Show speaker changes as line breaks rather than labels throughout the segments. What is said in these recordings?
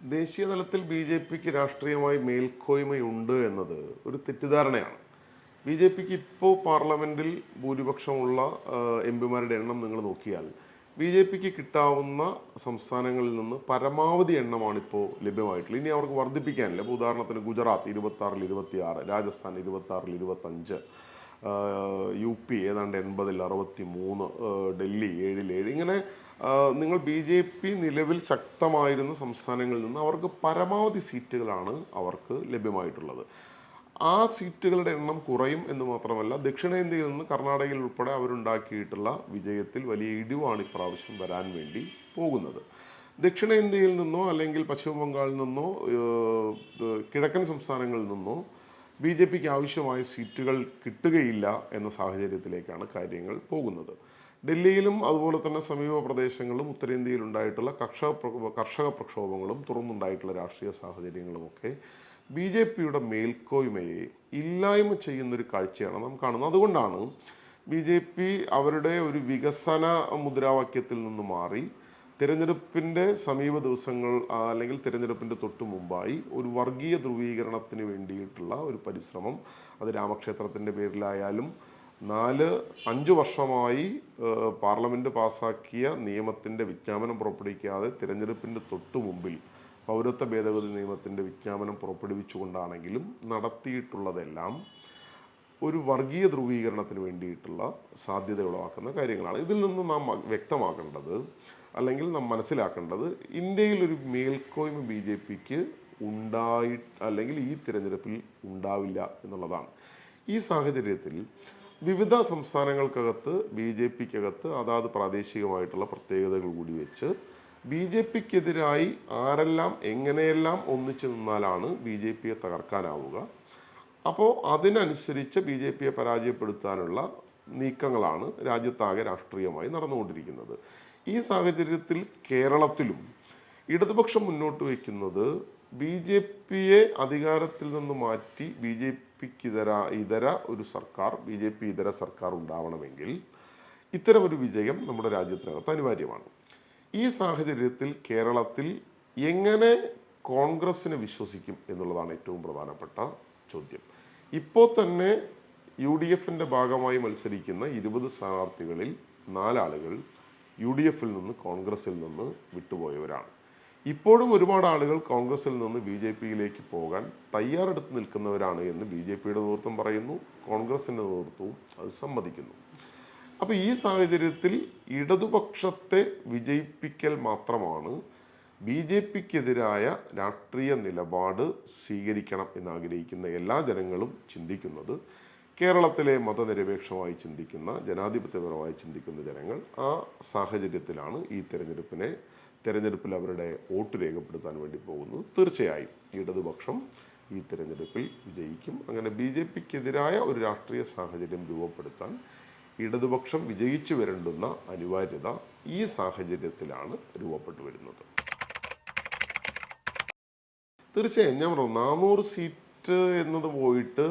ദേശീയ തലത്തിൽ B J പിക്ക് രാഷ്ട്രീയമായി മേൽക്കോയ്മയുണ്ട് എന്നത് ഒരു തെറ്റിദ്ധാരണയാണ്. ബി ജെ പിക്ക് ഇപ്പോൾ പാർലമെന്റിൽ ഭൂരിപക്ഷമുള്ള എം പിമാരുടെ എണ്ണം നിങ്ങൾ നോക്കിയാൽ ബി ജെ പിക്ക് കിട്ടാവുന്ന സംസ്ഥാനങ്ങളിൽ നിന്ന് പരമാവധി എണ്ണമാണ് ഇപ്പോൾ ലഭ്യമായിട്ടുള്ളത്. ഇനി അവർക്ക് വർദ്ധിപ്പിക്കാനില്ല. ഇപ്പോൾ ഉദാഹരണത്തിന് ഗുജറാത്ത് ഇരുപത്തി ആറിൽ ഇരുപത്തി ആറ് രാജസ്ഥാൻ ഇരുപത്തി ആറിൽ ഇരുപത്തഞ്ച് യു പി ഏതാണ്ട് എൺപതിൽ അറുപത്തി മൂന്ന് ഡൽഹി ഏഴിൽ ഏഴ് ഇങ്ങനെ നിങ്ങൾ ബി ജെ പി നിലവിൽ ശക്തമായിരുന്ന സംസ്ഥാനങ്ങളിൽ നിന്ന് അവർക്ക് പരമാവധി സീറ്റുകളാണ് അവർക്ക് ലഭ്യമായിട്ടുള്ളത്. ആ സീറ്റുകളുടെ എണ്ണം കുറയും എന്ന് മാത്രമല്ല ദക്ഷിണേന്ത്യയിൽ നിന്ന് കർണാടകയിൽ ഉൾപ്പെടെ അവരുണ്ടാക്കിയിട്ടുള്ള വിജയത്തിൽ വലിയ ഇടിവാണ് ഇപ്രാവശ്യം വരാൻ വേണ്ടി പോകുന്നത്. ദക്ഷിണേന്ത്യയിൽ നിന്നോ അല്ലെങ്കിൽ പശ്ചിമ ബംഗാളിൽ നിന്നോ കിഴക്കൻ സംസ്ഥാനങ്ങളിൽ നിന്നോ ബി ജെ പിക്ക് ആവശ്യമായ സീറ്റുകൾ കിട്ടുകയില്ല എന്ന സാഹചര്യത്തിലേക്കാണ് കാര്യങ്ങൾ പോകുന്നത്. ഡൽഹിയിലും അതുപോലെ തന്നെ സമീപ പ്രദേശങ്ങളിലും ഉത്തരേന്ത്യയിൽ ഉണ്ടായിട്ടുള്ള കർഷക കർഷക പ്രക്ഷോഭങ്ങളും തുറന്നുണ്ടായിട്ടുള്ള രാഷ്ട്രീയ സാഹചര്യങ്ങളുമൊക്കെ ബി ജെ പിയുടെ മേൽക്കോയ്മയെ ഇല്ലായ്മ ചെയ്യുന്നൊരു കാഴ്ചയാണ് നാം കാണുന്നത്. അതുകൊണ്ടാണ് ബി ജെ പി അവരുടെ ഒരു വികസന മുദ്രാവാക്യത്തിൽ നിന്ന് മാറി തിരഞ്ഞെടുപ്പിന്റെ സമീപ ദിവസങ്ങൾ അല്ലെങ്കിൽ തിരഞ്ഞെടുപ്പിന്റെ തൊട്ടു മുമ്പായി ഒരു വർഗീയ ധ്രുവീകരണത്തിന് വേണ്ടിയിട്ടുള്ള ഒരു പരിശ്രമം അത് രാമക്ഷേത്രത്തിന്റെ പേരിലായാലും നാല് അഞ്ച് വർഷമായി പാർലമെന്റ് പാസാക്കിയ നിയമത്തിന്റെ വിജ്ഞാപനം പുറപ്പെടുവിക്കാതെ തിരഞ്ഞെടുപ്പിന്റെ തൊട്ടു മുമ്പിൽ പൗരത്വ ഭേദഗതി നിയമത്തിന്റെ വിജ്ഞാപനം പുറപ്പെടുവിച്ചുകൊണ്ടാണെങ്കിലും നടത്തിയിട്ടുള്ളതെല്ലാം ഒരു വർഗീയ ധ്രുവീകരണത്തിന് വേണ്ടിയിട്ടുള്ള സാധ്യത ഉളവാക്കുന്ന കാര്യങ്ങളാണ്. ഇതിൽ നിന്ന് നാം വ്യക്തമാക്കേണ്ടത് അല്ലെങ്കിൽ നാം മനസ്സിലാക്കേണ്ടത് ഇന്ത്യയിൽ ഒരു മേൽക്കോയ്മ ബി ജെ പിക്ക് ഉണ്ടായി അല്ലെങ്കിൽ ഈ തിരഞ്ഞെടുപ്പിൽ ഉണ്ടാവില്ല എന്നുള്ളതാണ്. ഈ സാഹചര്യത്തിൽ വിവിധ സംസ്ഥാനങ്ങൾക്കകത്ത് ബി ജെ പിക്കകത്ത് അതാത് പ്രാദേശികമായിട്ടുള്ള പ്രത്യേകതകൾ കൂടി വെച്ച് ബി ജെ പിക്കെതിരായി ആരെല്ലാം എങ്ങനെയെല്ലാം ഒന്നിച്ചു നിന്നാലാണ് ബി ജെ പിയെ തകർക്കാനാവുക. അപ്പോൾ അതിനനുസരിച്ച് ബി ജെ പിയെ പരാജയപ്പെടുത്താനുള്ള നീക്കങ്ങളാണ് രാജ്യത്താകെ രാഷ്ട്രീയമായി നടന്നുകൊണ്ടിരിക്കുന്നത്. ഈ സാഹചര്യത്തിൽ കേരളത്തിലും ഇടതുപക്ഷം മുന്നോട്ട് വയ്ക്കുന്നത് ബി ജെ പിയെ അധികാരത്തിൽ നിന്ന് മാറ്റി ബി ജെ പിക്ക് ഇതര ഒരു സർക്കാർ ബി ജെ പി ഇതര സർക്കാർ ഉണ്ടാവണമെങ്കിൽ ഇത്തരം ഒരു വിജയം നമ്മുടെ രാജ്യത്തിനകത്ത് അനിവാര്യമാണ്. ഈ സാഹചര്യത്തിൽ കേരളത്തിൽ എങ്ങനെ കോൺഗ്രസ്സിനെ വിശ്വസിക്കും എന്നുള്ളതാണ് ഏറ്റവും പ്രധാനപ്പെട്ട ചോദ്യം. ഇപ്പോൾ തന്നെ യു ഡി എഫിന്റെ ഭാഗമായി മത്സരിക്കുന്ന ഇരുപത് സ്ഥാനാർത്ഥികളിൽ നാലാളുകൾ യു ഡി എഫിൽ നിന്ന് കോൺഗ്രസിൽ നിന്ന് വിട്ടുപോയവരാണ്. ഇപ്പോഴും ഒരുപാട് ആളുകൾ കോൺഗ്രസിൽ നിന്ന് ബി ജെ പിയിലേക്ക് പോകാൻ തയ്യാറെടുത്ത് നിൽക്കുന്നവരാണ് എന്ന് ബി ജെ പിയുടെ നേതൃത്വം പറയുന്നു കോൺഗ്രസിന്റെ നേതൃത്വവും അത് സമ്മതിക്കുന്നു. അപ്പോൾ ഈ സാഹചര്യത്തിൽ ഇടതുപക്ഷത്തെ വിജയിപ്പിക്കൽ മാത്രമാണ് ബി ജെ പിക്കെതിരായ രാഷ്ട്രീയ നിലപാട് സ്വീകരിക്കണം എന്നാഗ്രഹിക്കുന്ന എല്ലാ ജനങ്ങളും ചിന്തിക്കുന്നത് കേരളത്തിലെ മതനിരപേക്ഷമായി ചിന്തിക്കുന്ന ജനാധിപത്യപരമായി ചിന്തിക്കുന്ന ജനങ്ങൾ ആ സാഹചര്യത്തിലാണ് ഈ തെരഞ്ഞെടുപ്പിനെ തെരഞ്ഞെടുപ്പിൽ അവരുടെ വോട്ട് രേഖപ്പെടുത്താൻ വേണ്ടി പോകുന്നത് തീർച്ചയായും ഇടതുപക്ഷം ഈ തിരഞ്ഞെടുപ്പിൽ വിജയിക്കും. അങ്ങനെ ബി ജെ പിക്കെതിരായ ഒരു രാഷ്ട്രീയ സാഹചര്യം രൂപപ്പെടുത്താൻ ഇടതുപക്ഷം വിജയിച്ചു വരേണ്ടുന്ന അനിവാര്യത ഈ സാഹചര്യത്തിലാണ് രൂപപ്പെട്ടു വരുന്നത്. തീർച്ചയായും ഞാൻ പറഞ്ഞു നാനൂറ് സീറ്റ് എന്നത് പോയിട്ട്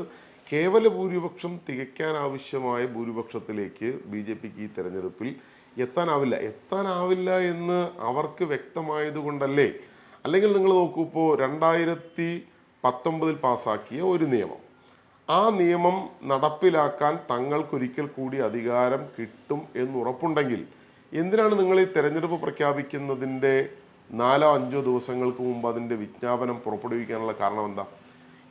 കേവല ഭൂരിപക്ഷം തികയ്ക്കാൻ ആവശ്യമായ ഭൂരിപക്ഷത്തിലേക്ക് ബി ജെ പിക്ക് ഈ തെരഞ്ഞെടുപ്പിൽ എത്താനാവില്ല. എത്താനാവില്ല എന്ന് അവർക്ക് വ്യക്തമായത് കൊണ്ടല്ലേ അല്ലെങ്കിൽ നിങ്ങൾ നോക്കൂ ഇപ്പോൾ രണ്ടായിരത്തി പത്തൊമ്പതിൽ പാസാക്കിയ ഒരു നിയമം. ആ നിയമം നടപ്പിലാക്കാൻ തങ്ങൾക്കൊരിക്കൽ കൂടി അധികാരം കിട്ടും എന്നുറപ്പുണ്ടെങ്കിൽ എന്തിനാണ് നിങ്ങൾ ഈ തെരഞ്ഞെടുപ്പ് പ്രഖ്യാപിക്കുന്നതിന്റെ നാലോ അഞ്ചോ ദിവസങ്ങൾക്ക് മുമ്പ് അതിന്റെ വിജ്ഞാപനം പുറപ്പെടുവിക്കാനുള്ള കാരണം എന്താ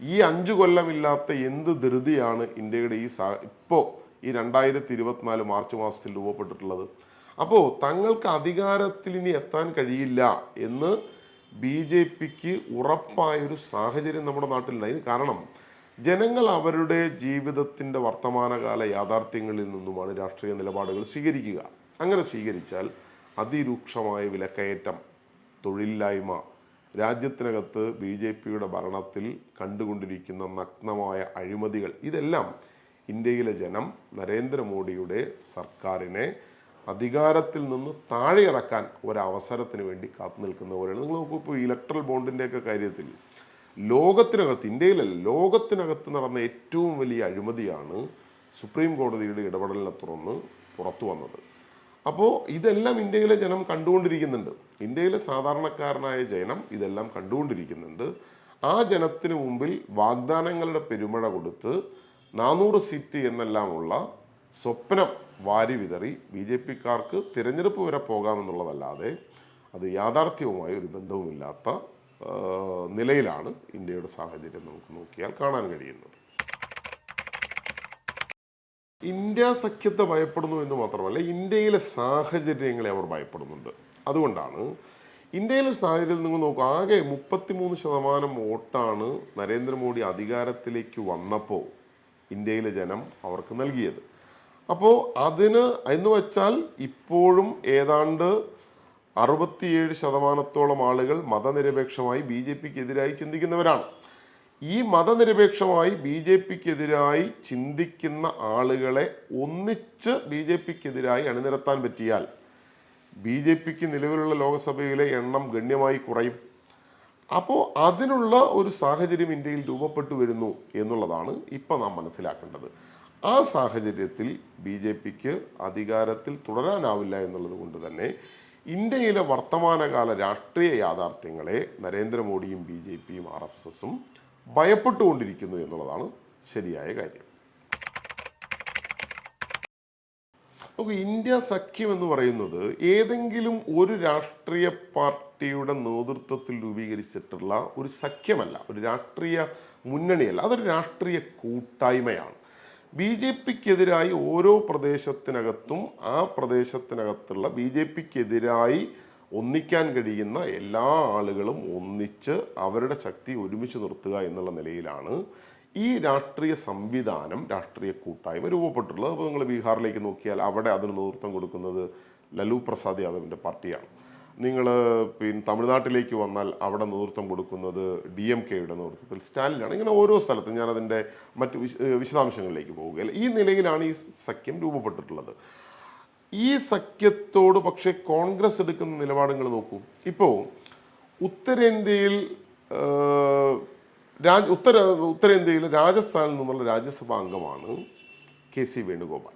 ഈ അഞ്ചു കൊല്ലമില്ലാത്ത എന്ത് ധൃതിയാണ് ഇന്ത്യയുടെ ഈ സാ ഇപ്പോൾ ഈ രണ്ടായിരത്തി ഇരുപത്തിനാല് മാർച്ച് മാസത്തിൽ രൂപപ്പെട്ടിട്ടുള്ളത്? അപ്പോൾ തങ്ങൾക്ക് അധികാരത്തിൽ ഇനി എത്താൻ കഴിയില്ല എന്ന് ബി ജെ പിക്ക് ഉറപ്പായൊരു സാഹചര്യം നമ്മുടെ നാട്ടിലുണ്ട്. അതിന് കാരണം ജനങ്ങൾ അവരുടെ ജീവിതത്തിന്റെ വർത്തമാനകാല യാഥാർത്ഥ്യങ്ങളിൽ നിന്നുമാണ് രാഷ്ട്രീയ നിലപാടുകൾ സ്വീകരിക്കുക. അങ്ങനെ സ്വീകരിച്ചാൽ അതിരൂക്ഷമായ വിലക്കയറ്റം തൊഴിലില്ലായ്മ രാജ്യത്തിനകത്ത് ബി ജെ പിയുടെ ഭരണത്തിൽ കണ്ടുകൊണ്ടിരിക്കുന്ന നഗ്നമായ അഴിമതികൾ ഇതെല്ലാം ഇന്ത്യയിലെ ജനം നരേന്ദ്രമോദിയുടെ സർക്കാരിനെ അധികാരത്തിൽ നിന്ന് താഴെ ഇറക്കാൻ ഒരവസരത്തിന് വേണ്ടി കാത്തു നിൽക്കുന്ന പോലെയാണ്. നിങ്ങൾ നോക്കൂ ഇപ്പോൾ ഇലക്ട്രൽ ബോണ്ടിന്റെയൊക്കെ കാര്യത്തിൽ ലോകത്തിനകത്ത് ഇന്ത്യയിലല്ല ലോകത്തിനകത്ത് നടന്ന ഏറ്റവും വലിയ അഴിമതിയാണ് സുപ്രീം കോടതിയുടെ ഇടപെടലിനെ തുറന്ന് പുറത്തു വന്നത്. അപ്പോൾ ഇതെല്ലാം ഇന്ത്യയിലെ ജനം കണ്ടുകൊണ്ടിരിക്കുന്നുണ്ട്. ഇന്ത്യയിലെ സാധാരണക്കാരനായ ജനം ഇതെല്ലാം കണ്ടുകൊണ്ടിരിക്കുന്നുണ്ട്. ആ ജനത്തിന് മുമ്പിൽ വാഗ്ദാനങ്ങളുടെ പെരുമഴ കൊടുത്ത് നാനൂറ് സീറ്റ് എന്നെല്ലാമുള്ള സ്വപ്നം വാരി വിതറി ബി ജെ പിക്കാർക്ക് തിരഞ്ഞെടുപ്പ് വരെ പോകാമെന്നുള്ളതല്ലാതെ അത് യാഥാർത്ഥ്യവുമായി ഒരു ബന്ധവുമില്ലാത്ത നിലയിലാണ് ഇന്ത്യയുടെ സാഹചര്യം നമുക്ക് നോക്കിയാൽ കാണാൻ കഴിയുന്നത്. ഇന്ത്യ സഖ്യത്തെ ഭയപ്പെടുന്നു എന്ന് മാത്രമല്ല ഇന്ത്യയിലെ സാഹചര്യങ്ങളെ അവർ ഭയപ്പെടുന്നുണ്ട്. അതുകൊണ്ടാണ് ഇന്ത്യയിലെ സാഹചര്യം നിങ്ങൾ നോക്കുക ആകെ മുപ്പത്തിമൂന്ന് ശതമാനം വോട്ടാണ് നരേന്ദ്രമോദി അധികാരത്തിലേക്ക് വന്നപ്പോൾ ഇന്ത്യയിലെ ജനം അവർക്ക് നൽകിയത്. അപ്പോൾ അതിന് എന്ന് വെച്ചാൽ ഇപ്പോഴും ഏതാണ്ട് അറുപത്തിയേഴ് ശതമാനത്തോളം ആളുകൾ മതനിരപേക്ഷമായി ബി ജെ ചിന്തിക്കുന്നവരാണ്. ഈ മതനിരപേക്ഷമായി ബി ജെ പിക്കെതിരായി ചിന്തിക്കുന്ന ആളുകളെ ഒന്നിച്ച് ബി ജെ പിക്കെതിരായി അണിനിരത്താൻ പറ്റിയാൽ ബി ജെ പിക്ക് നിലവിലുള്ള ലോക്സഭയിലെ എണ്ണം ഗണ്യമായി കുറയും. അപ്പോൾ അതിനുള്ള ഒരു സാഹചര്യം ഇന്ത്യയിൽ രൂപപ്പെട്ടു വരുന്നു എന്നുള്ളതാണ് ഇപ്പം നാം മനസ്സിലാക്കേണ്ടത്. ആ സാഹചര്യത്തിൽ ബി ജെ പിക്ക് അധികാരത്തിൽ തുടരാനാവില്ല എന്നുള്ളത് കൊണ്ട് തന്നെ ഇന്ത്യയിലെ വർത്തമാനകാല രാഷ്ട്രീയ യാഥാർത്ഥ്യങ്ങളെ നരേന്ദ്രമോദിയും ബി ജെ പിയും ആർ എസ് എസും ഭയപ്പെട്ടുകൊണ്ടിരിക്കുന്നു എന്നുള്ളതാണ് ശരിയായ കാര്യം. നമുക്ക് ഇന്ത്യ സഖ്യം എന്ന് പറയുന്നത് ഏതെങ്കിലും ഒരു രാഷ്ട്രീയ പാർട്ടിയുടെ നേതൃത്വത്തിൽ രൂപീകരിച്ചിട്ടുള്ള ഒരു സഖ്യമല്ല ഒരു രാഷ്ട്രീയ മുന്നണിയല്ല അതൊരു രാഷ്ട്രീയ കൂട്ടായ്മയാണ്. ബി ജെ പിക്കെതിരായി ഓരോ പ്രദേശത്തിനകത്തും ആ പ്രദേശത്തിനകത്തുള്ള ബി ജെ പിക്കെതിരായി ഒന്നിക്കാൻ കഴിയുന്ന എല്ലാ ആളുകളും ഒന്നിച്ച് അവരുടെ ശക്തി ഒരുമിച്ച് നിർത്തുക എന്നുള്ള നിലയിലാണ് ഈ രാഷ്ട്രീയ സംവിധാനം രാഷ്ട്രീയ കൂട്ടായ്മ രൂപപ്പെട്ടുള്ളത് അപ്പോൾ നിങ്ങൾ ബീഹാറിലേക്ക് നോക്കിയാൽ അവിടെ അതിന് നേതൃത്വം കൊടുക്കുന്നത് ലലു പ്രസാദ് യാദവിന്റെ പാർട്ടിയാണ്. നിങ്ങൾ പിന്നെ തമിഴ്നാട്ടിലേക്ക് വന്നാൽ അവിടെ നേതൃത്വം കൊടുക്കുന്നത് ഡി എം കെയുടെ നേതൃത്വത്തിൽ സ്റ്റാലിനാണ്. ഇങ്ങനെ ഓരോ സ്ഥലത്തും ഞാനതിന്റെ മറ്റ് വിശ- വിശദാംശങ്ങളിലേക്ക് പോവുകയല്ല ഈ നിലയിലാണ് ഈ സഖ്യം രൂപപ്പെട്ടിട്ടുള്ളത്. ഈ സഖ്യത്തോട് പക്ഷേ കോൺഗ്രസ് എടുക്കുന്ന നിലപാടുകൾ നോക്കൂ. ഇപ്പോൾ ഉത്തരേന്ത്യയിൽ രാജ ഉത്തര ഉത്തരേന്ത്യയിൽ രാജസ്ഥാനിൽ നിന്നുള്ള രാജ്യസഭാ അംഗമാണ് കെ സി വേണുഗോപാൽ.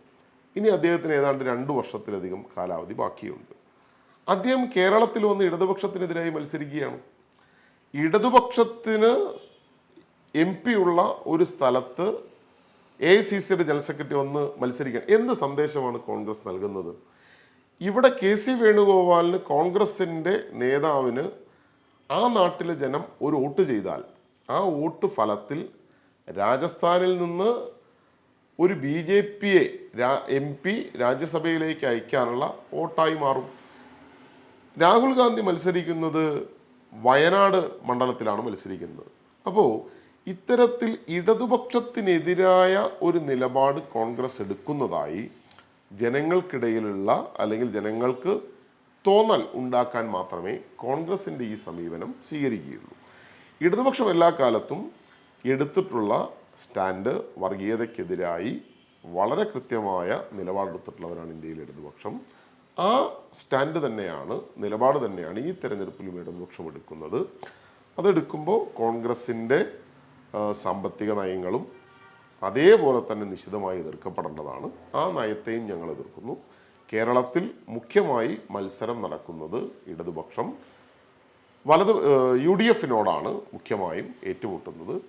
ഇനി അദ്ദേഹത്തിന് ഏതാണ്ട് രണ്ട് വർഷത്തിലധികം കാലാവധി ബാക്കിയുണ്ട്. അദ്ദേഹം കേരളത്തിൽ വന്ന് ഇടതുപക്ഷത്തിനെതിരായി മത്സരിക്കുകയാണ്. ഇടതുപക്ഷത്തിന് എം ഉള്ള ഒരു സ്ഥലത്ത് എ സി സിയുടെ ജനറൽ സെക്രട്ടറി ഒന്ന് മത്സരിക്കാൻ. എന്ത് സന്ദേശമാണ് കോൺഗ്രസ് നൽകുന്നത്? ഇവിടെ കെ സി വേണുഗോപാലിന് കോൺഗ്രസിന്റെ നേതാവിന് ആ നാട്ടിലെ ജനം ഒരു വോട്ട് ചെയ്താൽ ആ വോട്ട് ഫലത്തിൽ രാജസ്ഥാനിൽ നിന്ന് ഒരു ബി ജെ പിയെ എം പി രാജ്യസഭയിലേക്ക് അയക്കാനുള്ള വോട്ടായി മാറും. രാഹുൽ ഗാന്ധി മത്സരിക്കുന്നത് വയനാട് മണ്ഡലത്തിലാണ് മത്സരിക്കുന്നത്. അപ്പോൾ ഇത്തരത്തിൽ ഇടതുപക്ഷത്തിനെതിരായ ഒരു നിലപാട് കോൺഗ്രസ് എടുക്കുന്നതായി ജനങ്ങൾക്കിടയിലുള്ള അല്ലെങ്കിൽ ജനങ്ങൾക്ക് തോന്നൽ ഉണ്ടാക്കാൻ മാത്രമേ കോൺഗ്രസിന്റെ ഈ സമീപനം സ്വീകരിക്കുകയുള്ളൂ. ഇടതുപക്ഷം എല്ലാ കാലത്തും എടുത്തിട്ടുള്ള സ്റ്റാൻഡ് വർഗീയതയ്ക്കെതിരായി വളരെ കൃത്യമായ നിലപാടെടുത്തിട്ടുള്ളവരാണ് ഇന്ത്യയിൽ ഇടതുപക്ഷം. ആ സ്റ്റാൻഡ് തന്നെയാണ് നിലപാട് തന്നെയാണ് ഈ തെരഞ്ഞെടുപ്പിലും ഇടതുപക്ഷം എടുക്കുന്നത്. അതെടുക്കുമ്പോൾ കോൺഗ്രസിന്റെ സാമ്പത്തിക നയങ്ങളും അതേപോലെ തന്നെ നിശിതമായി എതിർക്കപ്പെടേണ്ടതാണ്. ആ നയത്തെയും ഞങ്ങൾ എതിർക്കുന്നു. കേരളത്തിൽ മുഖ്യമായി മത്സരം നടക്കുന്നത് ഇടതുപക്ഷം വലത് യു ഡി എഫിനോടാണ് മുഖ്യമായും ഏറ്റുമുട്ടുന്നത്.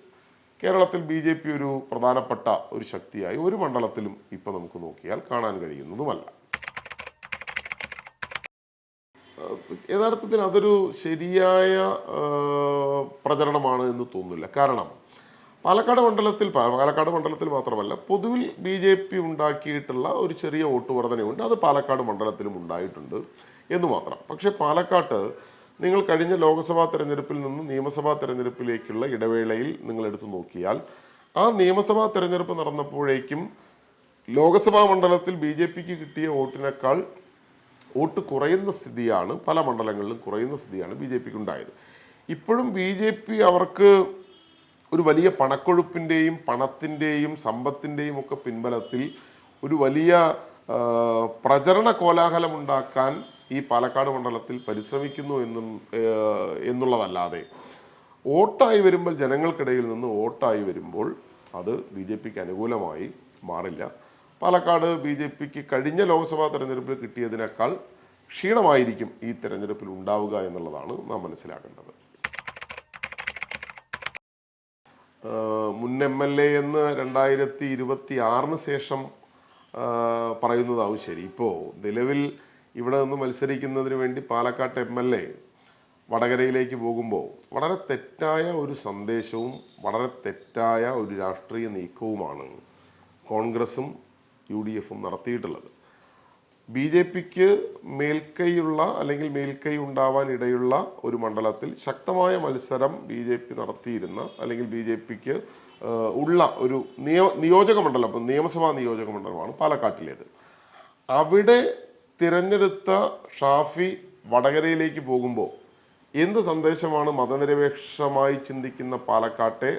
കേരളത്തിൽ ബി ജെ പി ഒരു പ്രധാനപ്പെട്ട ഒരു ശക്തിയായി ഒരു മണ്ഡലത്തിലും ഇപ്പൊ നമുക്ക് നോക്കിയാൽ കാണാൻ കഴിയുന്നതുമല്ല. യഥാർത്ഥത്തിൽ അതൊരു ശരിയായ പ്രചരണമാണ് എന്ന് തോന്നുന്നില്ല. കാരണം പാലക്കാട് മണ്ഡലത്തിൽ പാലക്കാട് മണ്ഡലത്തിൽ മാത്രമല്ല പൊതുവിൽ ബി ജെ പി ഉണ്ടാക്കിയിട്ടുള്ള ഒരു ചെറിയ വോട്ട് വർധനയുണ്ട്. അത് പാലക്കാട് മണ്ഡലത്തിലും ഉണ്ടായിട്ടുണ്ട് എന്ന് മാത്രം. പക്ഷേ പാലക്കാട്ട് നിങ്ങൾ കഴിഞ്ഞ ലോക്സഭാ തെരഞ്ഞെടുപ്പിൽ നിന്ന് നിയമസഭാ തെരഞ്ഞെടുപ്പിലേക്കുള്ള ഇടവേളയിൽ നിങ്ങൾ എടുത്തു നോക്കിയാൽ ആ നിയമസഭാ തെരഞ്ഞെടുപ്പ് നടന്നപ്പോഴേക്കും ലോക്സഭാ മണ്ഡലത്തിൽ ബി ജെ പിക്ക് കിട്ടിയ വോട്ടിനേക്കാൾ വോട്ട് കുറയുന്ന സ്ഥിതിയാണ് പല മണ്ഡലങ്ങളിലും കുറയുന്ന സ്ഥിതിയാണ് ബി ജെ പിക്ക് ഉണ്ടായത്. ഇപ്പോഴും ബി ജെ പി അവർക്ക് ഒരു വലിയ പണക്കൊഴുപ്പിന്റെയും പണത്തിന്റെയും സമ്പത്തിന്റെയും ഒക്കെ പിൻബലത്തിൽ ഒരു വലിയ പ്രചരണ കോലാഹലം ഉണ്ടാക്കാൻ ഈ പാലക്കാട് മണ്ഡലത്തിൽ പരിശ്രമിക്കുന്നു എന്നും എന്നുള്ളതല്ലാതെ വോട്ടായി വരുമ്പോൾ ജനങ്ങൾക്കിടയിൽ നിന്ന് വോട്ടായി വരുമ്പോൾ അത് ബി ജെ പിക്ക് അനുകൂലമായി മാറില്ല. പാലക്കാട് ബി ജെ പിക്ക് കഴിഞ്ഞ ലോക്സഭാ തെരഞ്ഞെടുപ്പിൽ കിട്ടിയതിനേക്കാൾ ക്ഷീണമായിരിക്കും ഈ തെരഞ്ഞെടുപ്പിൽ ഉണ്ടാവുക എന്നുള്ളതാണ് നാം മനസ്സിലാക്കേണ്ടത്. മുൻ എം എൽ എ എന്ന് രണ്ടായിരത്തി ഇരുപത്തി ആറിന് ശേഷം പറയുന്നതാവും ശരി. ഇപ്പോൾ നിലവിൽ ഇവിടെ നിന്ന് മത്സരിക്കുന്നതിന് വേണ്ടി പാലക്കാട്ട് എം എൽ എ വടകരയിലേക്ക് പോകുമ്പോൾ വളരെ തെറ്റായ ഒരു സന്ദേശവും വളരെ തെറ്റായ ഒരു രാഷ്ട്രീയ നീക്കവുമാണ് കോൺഗ്രസും യു ഡി എഫും നടത്തിയിട്ടുള്ളത്. ബി ജെ പിക്ക് മേൽക്കൈയുള്ള അല്ലെങ്കിൽ മേൽക്കൈ ഉണ്ടാവാൻ ഇടയുള്ള ഒരു മണ്ഡലത്തിൽ ശക്തമായ മത്സരം ബി ജെ പി നടത്തിയിരുന്ന അല്ലെങ്കിൽ ബി ജെ പിക്ക് ഉള്ള ഒരു നിയോ നിയോജക മണ്ഡലം നിയമസഭാ നിയോജക മണ്ഡലമാണ് പാലക്കാട്ടിലേത്. അവിടെ തിരഞ്ഞെടുത്ത ഷാഫി വടകരയിലേക്ക് പോകുമ്പോൾ എന്ത് സന്ദേശമാണ് മതനിരപേക്ഷമായി ചിന്തിക്കുന്ന പാലക്കാട്ടെ?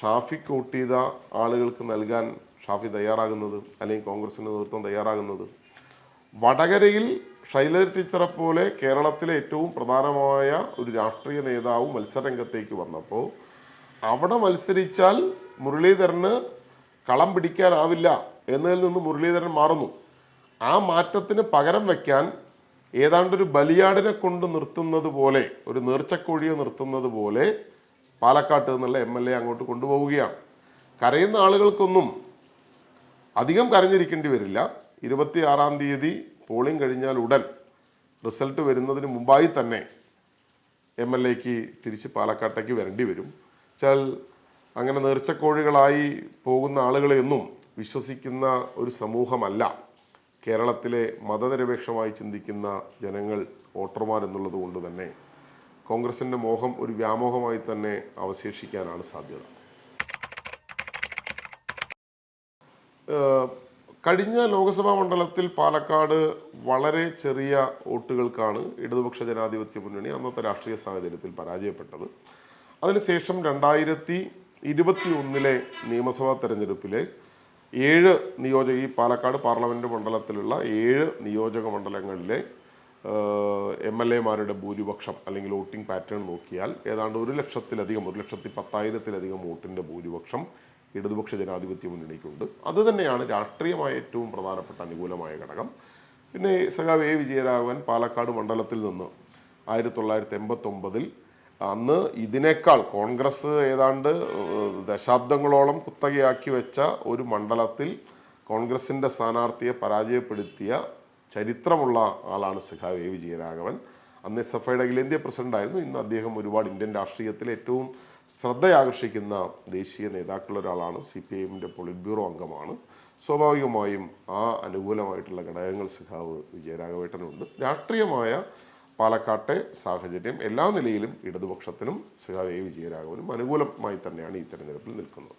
ഷാഫി കൂട്ടിയത ആളുകൾക്ക് നൽകാൻ ഷാഫി തയ്യാറാകുന്നത് അല്ലെങ്കിൽ കോൺഗ്രസിന്റെ നേതൃത്വം തയ്യാറാകുന്നത് വടകരയിൽ ഷൈലർ ടീച്ചറെ പോലെ കേരളത്തിലെ ഏറ്റവും പ്രധാനമായ ഒരു രാഷ്ട്രീയ നേതാവ് മത്സരരംഗത്തേക്ക് വന്നപ്പോൾ അവിടെ മത്സരിച്ചാൽ മുരളീധരന് കളം പിടിക്കാനാവില്ല എന്നതിൽ നിന്ന് മുരളീധരൻ മാറുന്നു. ആ മാറ്റത്തിന് പകരം വയ്ക്കാൻ ഏതാണ്ട് ഒരു ബലിയാടിനെ കൊണ്ട് നിർത്തുന്നത് പോലെ ഒരു നേർച്ചക്കോഴിയെ നിർത്തുന്നത് പോലെ പാലക്കാട്ട് നിന്നുള്ള എം എൽ എ അങ്ങോട്ട് കൊണ്ടുപോവുകയാണ്. കരയുന്ന ആളുകൾക്കൊന്നും അധികം കരഞ്ഞിരിക്കേണ്ടി വരില്ല. ഇരുപത്തിയാറാം തീയതി പോളിംഗ് കഴിഞ്ഞാൽ ഉടൻ റിസൾട്ട് വരുന്നതിന് മുമ്പായി തന്നെ എം എൽ എക്ക് തിരിച്ച് പാലക്കാട്ടേക്ക് വരേണ്ടി വരും. വെച്ചാൽ അങ്ങനെ നേർച്ചക്കോഴികളായി പോകുന്ന ആളുകളെയൊന്നും വിശ്വസിക്കുന്ന ഒരു സമൂഹമല്ല. കേരളത്തിലെ മതനിരപേക്ഷമായി ചിന്തിക്കുന്ന ജനങ്ങൾ വോട്ടർമാർ എന്നുള്ളത് കൊണ്ട് തന്നെ കോൺഗ്രസിന്റെ മോഹം ഒരു വ്യാമോഹമായി തന്നെ അവശേഷിക്കാനാണ് സാധ്യത. കഴിഞ്ഞ ലോക്സഭാ മണ്ഡലത്തിൽ പാലക്കാട് വളരെ ചെറിയ വോട്ടുകൾക്കാണ് ഇടതുപക്ഷ ജനാധിപത്യ മുന്നണി അന്നത്തെ രാഷ്ട്രീയ സാഹചര്യത്തിൽ പരാജയപ്പെട്ടത്. അതിനുശേഷം രണ്ടായിരത്തി ഇരുപത്തി ഒന്നിലെ നിയമസഭാ തെരഞ്ഞെടുപ്പിലെ ഏഴ് നിയോജക ഈ പാലക്കാട് പാർലമെന്റ് മണ്ഡലത്തിലുള്ള ഏഴ് നിയോജക മണ്ഡലങ്ങളിലെ എം എൽ എമാരുടെ ഭൂരിപക്ഷം അല്ലെങ്കിൽ വോട്ടിംഗ് പാറ്റേൺ നോക്കിയാൽ ഏതാണ്ട് ഒരു ലക്ഷത്തിലധികം ഒരു ലക്ഷത്തി പത്തായിരത്തിലധികം വോട്ടിന്റെ ഭൂരിപക്ഷം ഇടതുപക്ഷ ജനാധിപത്യ മുന്നണിക്കുണ്ട് അത് തന്നെയാണ് രാഷ്ട്രീയമായ ഏറ്റവും പ്രധാനപ്പെട്ട അനുകൂലമായ ഘടകം. പിന്നെ സഖാവ് എ. വിജയരാഘവൻ പാലക്കാട് മണ്ഡലത്തിൽ നിന്ന് ആയിരത്തി തൊള്ളായിരത്തി എൺപത്തൊമ്പതിൽ അന്ന് ഇതിനേക്കാൾ കോൺഗ്രസ് ഏതാണ്ട് ദശാബ്ദങ്ങളോളം കുത്തകയാക്കി വെച്ച ഒരു മണ്ഡലത്തിൽ കോൺഗ്രസിന്റെ സ്ഥാനാർത്ഥിയെ പരാജയപ്പെടുത്തിയ ചരിത്രമുള്ള ആളാണ് സഖാവ് എ. വിജയരാഘവൻ. അന്ന് എസ്. എഫ്. ഐയുടെ അഖിലേന്ത്യാ പ്രസിഡന്റായിരുന്നു. ഇന്ന് അദ്ദേഹം ഒരുപാട് ഇന്ത്യൻ രാഷ്ട്രീയത്തിൽ ഏറ്റവും ശ്രദ്ധയാകർഷിക്കുന്ന ദേശീയ നേതാക്കളൊരാളാണ് സി പി ഐഎമ്മിന്റെ പൊളിറ്റ് ബ്യൂറോ അംഗമാണ്. സ്വാഭാവികമായും ആ അനുകൂലമായിട്ടുള്ള ഘടകങ്ങൾ സഖാവ് വിജയരാഘവേട്ടനുണ്ട്. രാഷ്ട്രീയമായ പാലക്കാട്ടെ സാഹചര്യം എല്ലാ നിലയിലും ഇടതുപക്ഷത്തിനും സഖാവ് എ വിജയരാഘവനും അനുകൂലമായി തന്നെയാണ് ഈ തെരഞ്ഞെടുപ്പിൽ നിൽക്കുന്നത്.